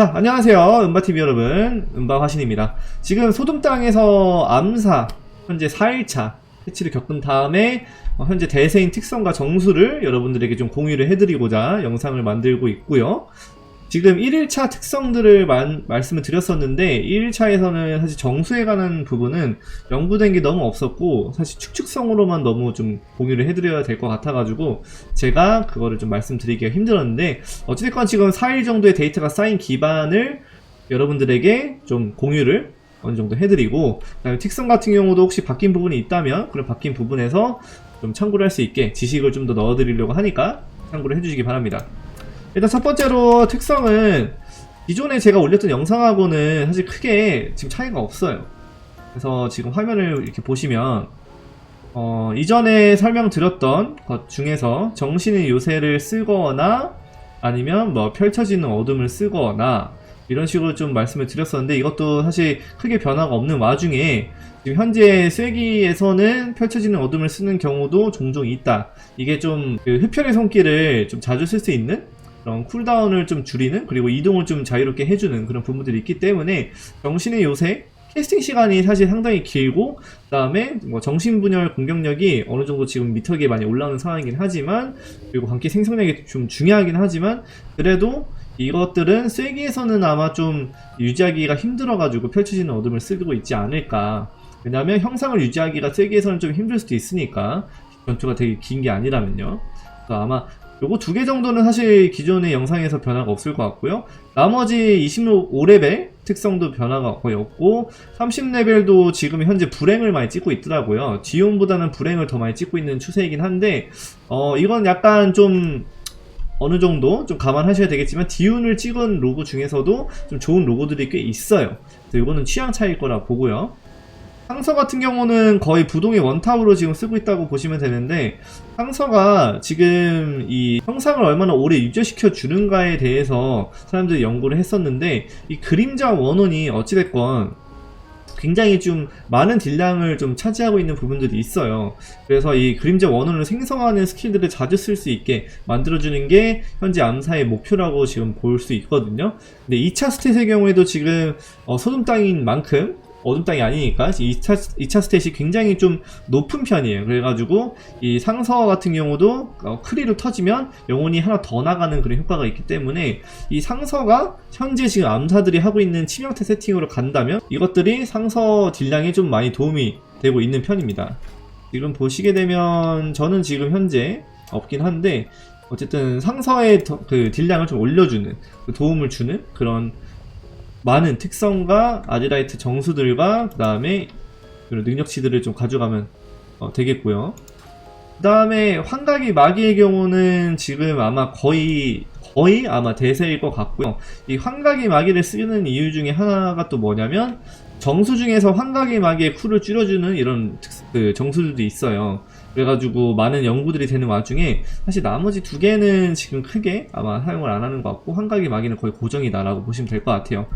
자, 안녕하세요. 은바TV 여러분. 은바화신입니다. 지금 소둠땅에서 암사, 현재 4일차 패치를 겪은 다음에 어, 현재 대세인 특성과 정수를 여러분들에게 좀 공유를 해드리고자 영상을 만들고 있고요. 지금 1일차 특성들을 만- 말씀을 드렸었는데 1일차에서는 사실 정수에 관한 부분은 연구된 게 너무 없었고 사실 축축성으로만 너무 좀 공유를 해드려야 될 것 같아가지고 제가 그거를 좀 말씀드리기가 힘들었는데 어찌됐건 지금 4일 정도의 데이터가 쌓인 기반을 여러분들에게 좀 공유를 어느 정도 해드리고 그다음에 특성 같은 경우도 혹시 바뀐 부분이 있다면 그런 바뀐 부분에서 좀 참고를 할 수 있게 지식을 좀 더 넣어드리려고 하니까 참고를 해주시기 바랍니다. 일단 첫 번째로 특성은 기존에 제가 올렸던 영상하고는 사실 크게 지금 차이가 없어요. 그래서 지금 화면을 이렇게 보시면 어, 이전에 설명드렸던 것 중에서 정신의 요새를 쓰거나 아니면 뭐 펼쳐지는 어둠을 쓰거나 이런 식으로 좀 말씀을 드렸었는데 이것도 사실 크게 변화가 없는 와중에 지금 현재 쐐기에서는 펼쳐지는 어둠을 쓰는 경우도 종종 있다. 이게 좀 그 흡혈의 손길을 좀 자주 쓸 수 있는 그런 쿨다운을 좀 줄이는 그리고 이동을 좀 자유롭게 해주는 그런 부분들이 있기 때문에 정신의 요새 캐스팅 시간이 사실 상당히 길고 그다음에 뭐 정신 분열 공격력이 어느 정도 지금 미터기에 많이 올라오는 상황이긴 하지만 그리고 광기 생성력이 좀 중요하긴 하지만 그래도 이것들은 쐐기에서는 아마 좀 유지하기가 힘들어가지고 펼쳐지는 어둠을 쓰고 있지 않을까. 왜냐하면 형상을 유지하기가 쐐기에서는 좀 힘들 수도 있으니까 전투가 되게 긴 게 아니라면요. 아마 요거 두 개 정도는 사실 기존의 영상에서 변화가 없을 것 같고요. 나머지 25레벨 특성도 변화가 거의 없고 30레벨도 지금 현재 불행을 많이 찍고 있더라고요. 디온보다는 불행을 더 많이 찍고 있는 추세이긴 한데 어 이건 약간 좀 어느 정도 좀 감안하셔야 되겠지만 디운을 찍은 로고 중에서도 좀 좋은 로고들이 꽤 있어요. 그래서 이거는 취향 차이일 거라 보고요. 상서 같은 경우는 거의 부동의 원탑으로 지금 쓰고 있다고 보시면 되는데 상서가 지금 이 형상을 얼마나 오래 유지시켜 주는가에 대해서 사람들이 연구를 했었는데 이 그림자 원혼이 어찌됐건 굉장히 좀 많은 딜량을 좀 차지하고 있는 부분들이 있어요. 그래서 이 그림자 원혼을 생성하는 스킬들을 자주 쓸 수 있게 만들어주는 게 현재 암사의 목표라고 지금 볼 수 있거든요. 근데 2차 스탯의 경우에도 지금 어, 소금 땅인 만큼 어둠 땅이 아니니까 2차, 2차 스탯이 굉장히 좀 높은 편이에요. 그래가지고 이 상서 같은 경우도 어, 크리로 터지면 영혼이 하나 더 나가는 그런 효과가 있기 때문에 이 상서가 현재 지금 암사들이 하고 있는 치명타 세팅으로 간다면 이것들이 상서 딜량에 좀 많이 도움이 되고 있는 편입니다. 지금 보시게 되면 저는 지금 현재 없긴 한데 어쨌든 상서의 더- 그 딜량을 좀 올려주는 그 도움을 주는 그런 많은 특성과 아디라이트 정수들과 그 다음에 그런 능력치들을 좀 가져가면 어, 되겠고요. 그 다음에 환각이 마기의 경우는 지금 아마 거의 거의 아마 대세일 것 같고요. 이 환각이 마기를 쓰는 이유 중에 하나가 또 뭐냐면 정수 중에서 환각의 마기의 쿨을 줄여주는 이런 특- 그 정수들도 있어요. 그래가지고 많은 연구들이 되는 와중에 사실 나머지 두 개는 지금 크게 아마 사용을 안 하는 것 같고 환각의 마기는 거의 고정이다라고 보시면 될 것 같아요.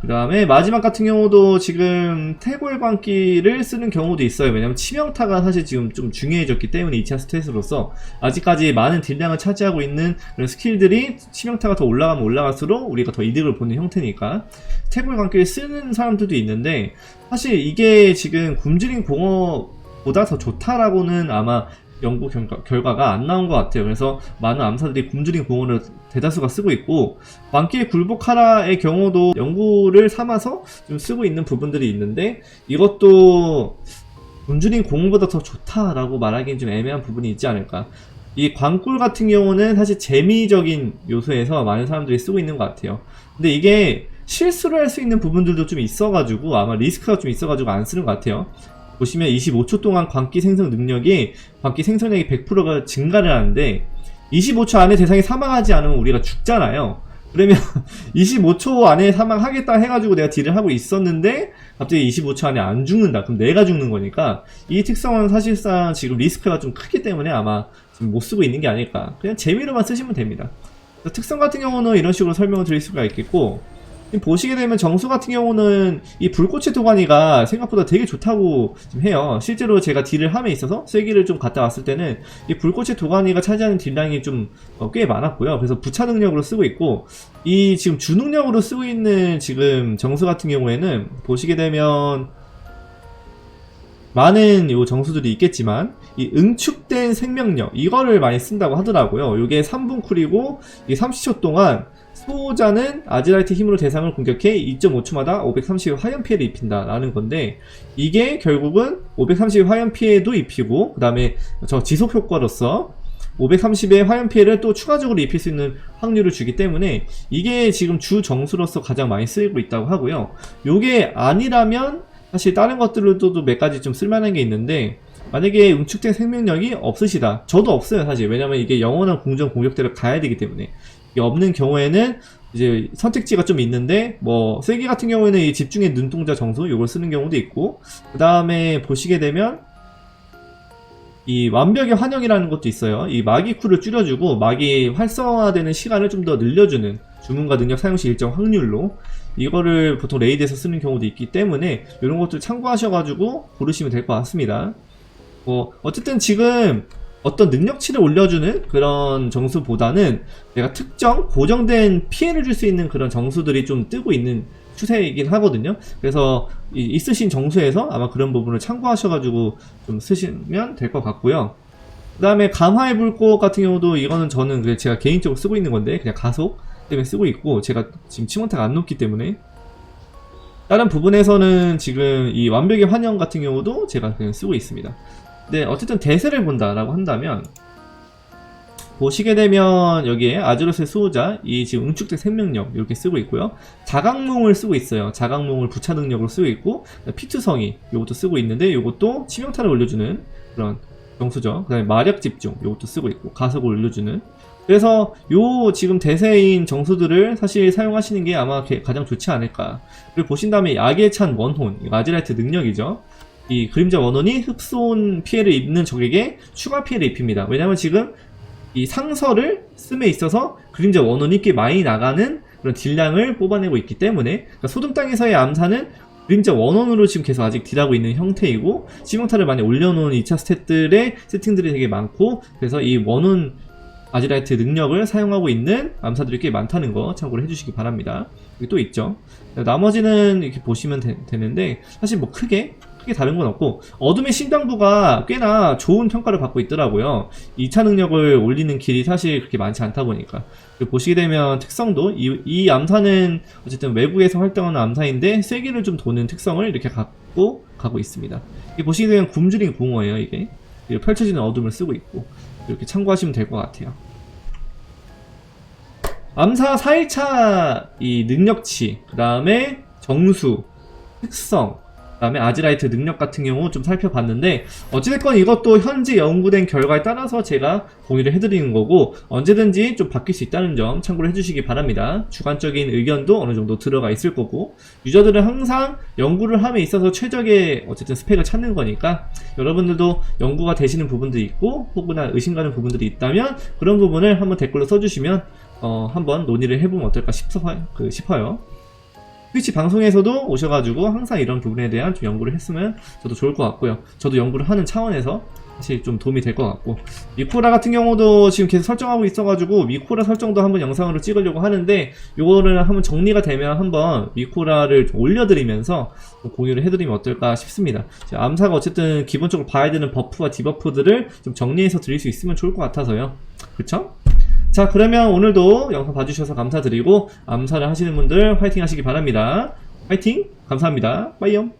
그 다음에 마지막 같은 경우도 지금 태골 광기를 쓰는 경우도 있어요. 왜냐면 치명타가 사실 지금 좀 중요해졌기 때문에 2차 스탯으로서 아직까지 많은 딜량을 차지하고 있는 그런 스킬들이 치명타가 더 올라가면 올라갈수록 우리가 더 이득을 보는 형태니까 태골 광기를 쓰는 사람들도 있는데 사실 이게 지금 굶주린 공어 보다 더 좋다라고는 아마 연구 결과, 결과 가 안 나온 것 같아요. 그래서 많은 암사들이 굶주린 공어를 대다수가 쓰고 있고 만기의 굴복하라의 경우도 연구를 삼아서 좀 쓰고 있는 부분들이 있는데 이것도 굶주린 공보다 더 좋다라고 말하기엔 좀 애매한 부분이 있지 않을까. 이 광꿀 같은 경우는 사실 재미적인 요소에서 많은 사람들이 쓰고 있는 것 같아요. 근데 이게 실수를 할 수 있는 부분들도 좀 있어가지고 아마 리스크가 좀 있어가지고 안 쓰는 것 같아요. 보시면 25초 동안 광기 생성 능력이 광기 생성력이 100%가 증가를 하는데 25초 안에 대상이 사망하지 않으면 우리가 죽잖아요. 그러면 25초 안에 사망하겠다 해가지고 내가 딜을 하고 있었는데 갑자기 25초 안에 안 죽는다. 그럼 내가 죽는 거니까 이 특성은 사실상 지금 리스크가 좀 크기 때문에 아마 지금 못 쓰고 있는 게 아닐까. 그냥 재미로만 쓰시면 됩니다. 특성 같은 경우는 이런 식으로 설명을 드릴 수가 있겠고 보시게 되면 정수 같은 경우는 이 불꽃의 도가니가 생각보다 되게 좋다고 좀 해요. 실제로 제가 딜을 함에 있어서 쐐기를 좀 갔다 왔을 때는 이 불꽃의 도가니가 차지하는 딜량이 좀 어, 꽤 많았고요. 그래서 부차 능력으로 쓰고 있고 이 지금 주 능력으로 쓰고 있는 지금 정수 같은 경우에는 보시게 되면 많은 요 정수들이 있겠지만 이 응축된 생명력 이거를 많이 쓴다고 하더라고요. 이게 3분 쿨이고 이 30초 동안 수호자는 아지라이트 힘으로 대상을 공격해 2.5초마다 530의 화염 피해를 입힌다 라는 건데 이게 결국은 530의 화염 피해도 입히고 그 다음에 저 지속 효과로서 530의 화염 피해를 또 추가적으로 입힐 수 있는 확률을 주기 때문에 이게 지금 주 정수로서 가장 많이 쓰이고 있다고 하고요. 요게 아니라면 사실 다른 것들로도 몇 가지 좀 쓸만한 게 있는데 만약에 응축된 생명력이 없으시다. 저도 없어요, 사실. 왜냐면 이게 영원한 공정 공격대로 가야 되기 때문에. 이게 없는 경우에는 이제 선택지가 좀 있는데 뭐 세기 같은 경우에는 이 집중의 눈동자 정수 요걸 쓰는 경우도 있고 그 다음에 보시게 되면 이 완벽의 환영이라는 것도 있어요. 이 마기 쿨을 줄여주고 마기 활성화되는 시간을 좀 더 늘려주는 주문과 능력 사용 시 일정 확률로 이거를 보통 레이드에서 쓰는 경우도 있기 때문에 이런 것들 참고하셔가지고 고르시면 될 것 같습니다. 뭐 어쨌든 지금 어떤 능력치를 올려주는 그런 정수보다는 내가 특정 고정된 피해를 줄 수 있는 그런 정수들이 좀 뜨고 있는 추세이긴 하거든요. 그래서 이 있으신 정수에서 아마 그런 부분을 참고하셔가지고 좀 쓰시면 될 것 같고요. 그 다음에 감화의 불꽃 같은 경우도 이거는 저는 제가 개인적으로 쓰고 있는 건데 그냥 가속 때문에 쓰고 있고 제가 지금 치mon타가 안 높기 때문에 다른 부분에서는 지금 이 완벽의 환영 같은 경우도 제가 그냥 쓰고 있습니다. 네, 어쨌든 대세를 본다라고 한다면 보시게 되면 여기에 아즈로스의 수호자 이 지금 응축된 생명력 이렇게 쓰고 있고요. 자각몽을 쓰고 있어요. 자각몽을 부차 능력으로 쓰고 있고 피투성이 이것도 쓰고 있는데 이것도 치명타를 올려주는 그런 정수죠. 그 다음에 마력 집중 이것도 쓰고 있고 가속을 올려주는 그래서 요 지금 대세인 정수들을 사실 사용하시는 게 아마 게- 가장 좋지 않을까. 그리고 보신 다음에 약에 찬 원혼, 이 아지라이트 능력이죠. 이 그림자 원혼이 흡손 피해를 입는 적에게 추가 피해를 입힙니다. 왜냐면 지금 이 상서를 씀에 있어서 그림자 원혼이 꽤 많이 나가는 그런 딜량을 뽑아내고 있기 때문에 그러니까 소금 땅에서의 암사는 그림자 원원으로 지금 계속 아직 딜하고 있는 형태이고 치명타를 많이 올려놓은 2차 스탯들의 세팅들이 되게 많고 그래서 이 원혼 아지라이트 능력을 사용하고 있는 암사들이 꽤 많다는 거 참고를 해주시기 바랍니다. 여기 또 있죠. 나머지는 이렇게 보시면 되, 는데 사실 뭐 크게 크게 다른 건 없고 어둠의 신당부가 꽤나 좋은 평가를 받고 있더라고요. 2차 능력을 올리는 길이 사실 그렇게 많지 않다 보니까 보시게 되면 특성도 이, 이 암사는 어쨌든 외부에서 활동하는 암사인데 세기를 좀 도는 특성을 이렇게 갖고 가고 있습니다. 보시게 되면 굶주린 궁어예요 이게 펼쳐지는 어둠을 쓰고 있고 이렇게 참고하시면 될 것 같아요. 암사 4일차 이 능력치, 그 다음에 정수, 특성, 그 다음에 아지라이트 능력 같은 경우 좀 살펴봤는데 어찌됐건 이것도 현재 연구된 결과에 따라서 제가 공유를 해드리는 거고 언제든지 좀 바뀔 수 있다는 점 참고를 해주시기 바랍니다. 주관적인 의견도 어느 정도 들어가 있을 거고 유저들은 항상 연구를 함에 있어서 최적의 어쨌든 스펙을 찾는 거니까 여러분들도 연구가 되시는 부분들이 있고 혹은 의심 가는 부분들이 있다면 그런 부분을 한번 댓글로 써주시면 어, 한번 논의를 해보면 어떨까 싶어, 그, 싶어요. 트위치 방송에서도 오셔가지고 항상 이런 부분에 대한 좀 연구를 했으면 저도 좋을 것 같고요. 저도 연구를 하는 차원에서 사실 좀 도움이 될 것 같고 미코라 같은 경우도 지금 계속 설정하고 있어가지고 미코라 설정도 한번 영상으로 찍으려고 하는데 요거를 한번 정리가 되면 한번 미코라를 좀 올려드리면서 좀 공유를 해드리면 어떨까 싶습니다. 자, 암사가 어쨌든 기본적으로 봐야 되는 버프와 디버프들을 좀 정리해서 드릴 수 있으면 좋을 것 같아서요. 그쵸? 자 그러면 오늘도 영상 봐주셔서 감사드리고 암사를 하시는 분들 화이팅 하시기 바랍니다. 화이팅! 감사합니다. 빠이염!